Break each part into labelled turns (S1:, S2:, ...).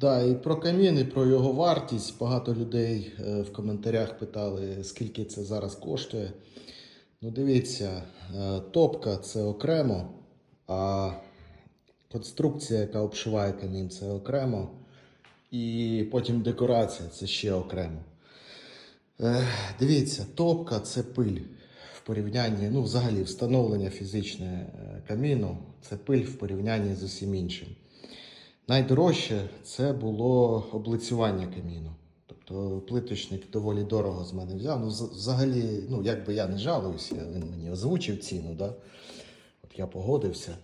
S1: Да, і про камін, і про його вартість. Багато людей е, в коментарях питали, скільки це зараз коштує. Ну, дивіться, е, топка це окремо, а конструкція, яка обшиває камін, це окремо. І потім декорація це ще окремо. Е, Дивіться, топка це пиль в порівнянні, ну, взагалі, встановлення фізичне каміну це пиль в порівнянні з усім іншим. Найдорожче це було облицювання каміну. Тобто плиточник доволі дорого з мене взяв. Ну, взагалі, ну, якби я не жалуюся, він мені озвучив ціну. Да? От я погодився.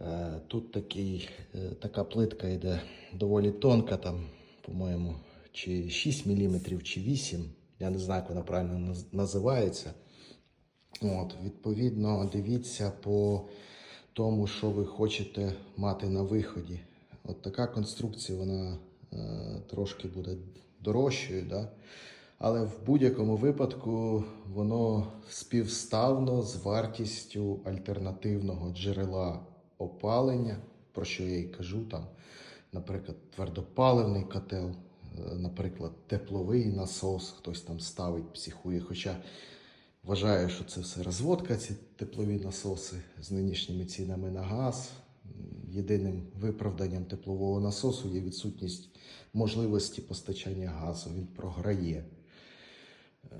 S1: Е, Тут такий, е, така плитка йде доволі тонка, там, по-моєму, чи 6 мм, чи 8 Я не знаю, як вона правильно називається. От, відповідно, дивіться по тому, що ви хочете мати на виході. От така конструкція, вона е, трошки буде дорожчою, да? але в будь-якому випадку воно співставно з вартістю альтернативного джерела опалення, про що я і кажу, там, наприклад, твердопаливний котел, е, наприклад, тепловий насос, хтось там ставить, психує. Хоча Вважаю, що це все розводка, ці теплові насоси з нинішніми цінами на газ. Єдиним виправданням теплового насосу є відсутність можливості постачання газу. Він програє. Е,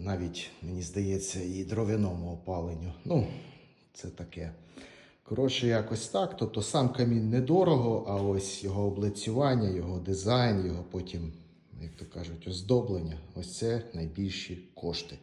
S1: Навіть, мені здається, і дров'яному опаленню. Ну, це таке. Коротше, якось так. Тобто сам камін недорого, а ось його облицювання, його дизайн, його потім, як то кажуть, оздоблення ось це найбільші кошти.